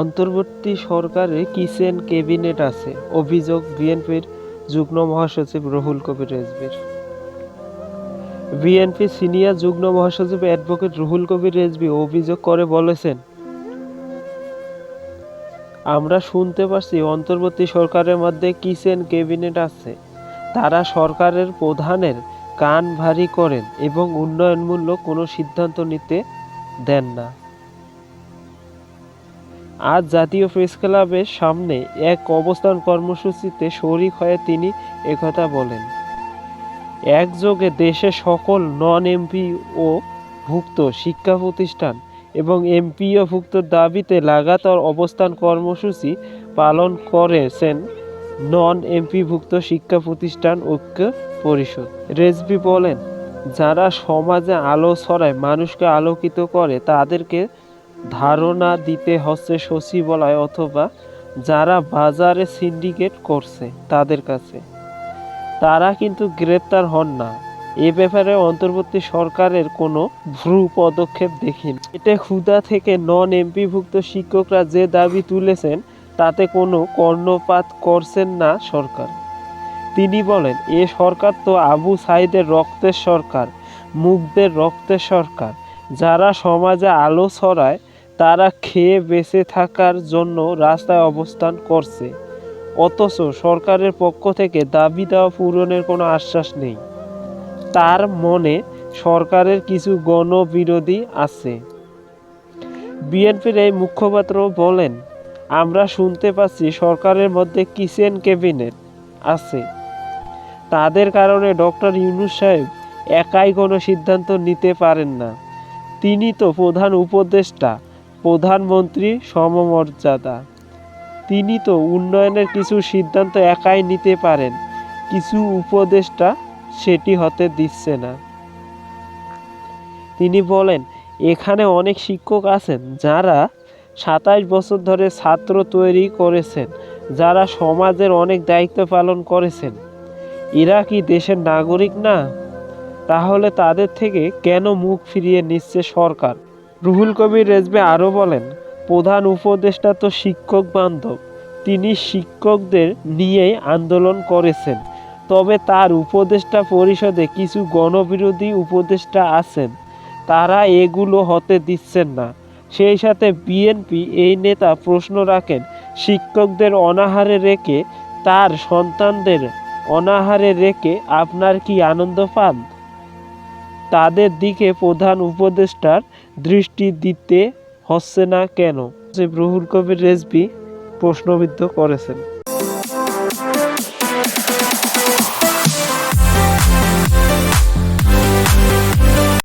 অন্তর্বর্তী সরকারে kitchen cabinet আছে। অভিযোগ বিএনপির যুগ্ম মহাসচিব রুহুল কবির রেজভির। বিএনপি সিনিয়র যুগ্ম মহাসচিব অ্যাডভোকেট রুহুল কবির রেজভি অভিযোগ করে বলেছেন, আমরা শুনতে পাচ্ছি অন্তর্বর্তী সরকারের মধ্যে কিচেন ক্যাবিনেট আছে। তারা সরকারের প্রধানের কান ভারী করেন এবং উন্নয়নমূলক কোনো সিদ্ধান্ত নিতে দেন না। আজ জাতীয় প্রেস ক্লাবের সামনে এক অবস্থান কর্মসূচিতে শরিক হয়ে তিনি একথা বলেন। একযোগে দেশের সকল নন এমপি ও ভুক্ত শিক্ষা প্রতিষ্ঠান এবং এমপিও ভুক্ত দাবিতে লাগাতার অবস্থান কর্মসূচি পালন করেছেন নন এমপিভুক্ত শিক্ষা প্রতিষ্ঠান ঐক্য পরিষদ। রেজবি বলেন, যারা সমাজে আলো ছড়ায়, মানুষকে আলোকিত করে, তাদেরকে ধারণা দিতে হচ্ছে সচিবালয় অথবা যারা বাজারে সিন্ডিকেট করছে তাদের কাছে। তারা কিন্তু গ্রেপ্তার হন না। এ ব্যাপারে অন্তর্বর্তী সরকারের কোনো ভ্রু পদক্ষেপ দেখিনি। এতে ক্ষুদা থেকে নন এমপিভুক্ত শিক্ষকরা যে দাবি তুলেছেন, তাতে কোনো কর্ণপাত করছেন না সরকার। তিনি বলেন, এ সরকার তো আবু সাইদের রক্তের সরকার মুখদের রক্তের সরকার। যারা সমাজে আলো ছড়ায় তারা খেয়ে বেঁচে থাকার জন্য রাস্তায় অবস্থান করছে। অথচ সরকারের পক্ষ থেকে দাবি দেওয়া পূরণের কোনো আশ্বাস নেই। তার মনে সরকারের কিছু গণবিরোধী আছে। বিএনপির এই মুখপাত্র বলেন, আমরা শুনতে পাচ্ছি সরকারের মধ্যে কিচেন ক্যাবিনেট আছে। তাদের কারণে ডক্টর ইউনুস সাহেব একাই কোনো সিদ্ধান্ত নিতে পারেন না। তিনি তো প্রধান উপদেষ্টা। প্রধানমন্ত্রী সমমর্যাদা। তিনি তো উন্নয়নের কিছু সিদ্ধান্ত একাই নিতে পারেন, কিছু উপদেষ্টা সেটি হতে দিচ্ছে না। তিনি বলেন, এখানে অনেক শিক্ষক আছেন যারা সাতাশ বছর ধরে ছাত্র তৈরি করেছেন, যারা সমাজের অনেক দায়িত্ব পালন করেছেন। এরা কি দেশের নাগরিক না? তাহলে তাদের থেকে কেন মুখ ফিরিয়ে নিচ্ছে সরকার? রুহুল কবির রেজবে আরও বলেন, প্রধান উপদেষ্টা তো শিক্ষক বান্ধব, তিনি শিক্ষকদের নিয়েই আন্দোলন করেছেন। তবে তার উপদেষ্টা পরিষদে কিছু গণবিরোধী উপদেষ্টা আছেন, তারা এগুলো হতে দিচ্ছেন না। সেই সাথে বিএনপি এই নেতা প্রশ্ন রাখেন, শিক্ষকদের অনাহারে রেখে তার সন্তানদের অনাহারে রেখে আপনার কি আনন্দ পান? তাদের দিকে প্রধান উপদেষ্টার দৃষ্টি দিতে হচ্ছে না কেন? যে রুহুল কবির রেজবি প্রশ্নবিদ্ধ করেছেন।